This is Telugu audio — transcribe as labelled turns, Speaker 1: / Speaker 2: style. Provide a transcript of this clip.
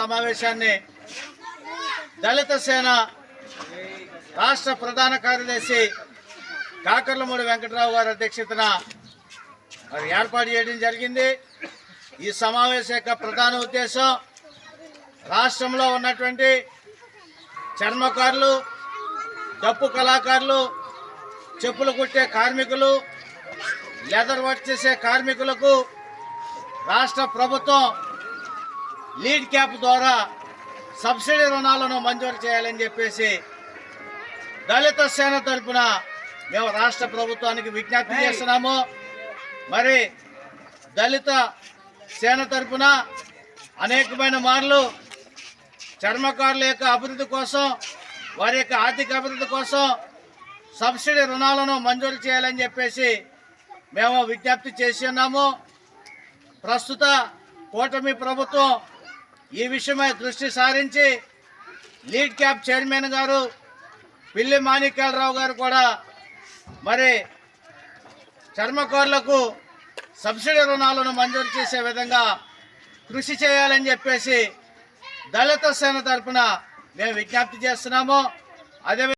Speaker 1: సమావేశాన్ని దళిత సేన రాష్ట్ర ప్రధాన కార్యదర్శి కాకర్లమూడి వెంకటరావు గారి అధ్యక్షతన మరి ఏర్పాటు చేయడం జరిగింది. ఈ సమావేశం యొక్క ప్రధాన ఉద్దేశం రాష్ట్రంలో ఉన్నటువంటి చర్మకారులు డప్పు కళాకారులు చెప్పులు కుట్టే కార్మికులు లెదర్ వర్క్ చేసే కార్మికులకు రాష్ట్ర ప్రభుత్వం లీడ్ క్యాప్ ద్వారా సబ్సిడీ రుణాలను మంజూరు చేయాలని చెప్పేసి దళిత సేన తరపున మేము రాష్ట్ర ప్రభుత్వానికి విజ్ఞప్తి చేస్తున్నాము. మరి దళిత సేన తరపున అనేకమైన మార్లు చర్మకారుల యొక్క అభివృద్ధి కోసం వారి యొక్క ఆర్థిక అభివృద్ధి కోసం సబ్సిడీ రుణాలను మంజూరు చేయాలని చెప్పేసి మేము విజ్ఞప్తి చేసి ఉన్నాము. ప్రస్తుత కూటమి ప్రభుత్వం ఈ విషయమై దృష్టి సారించి లీడ్ క్యాప్ చైర్మన్ గారు పిల్లి మాణిక్యాలరావు గారు కూడా మరి చర్మకారులకు సబ్సిడీ రుణాలను మంజూరు చేసే విధంగా కృషి చేయాలని చెప్పేసి దళిత సేన తరఫున మేము విజ్ఞప్తి చేస్తున్నాము. అదే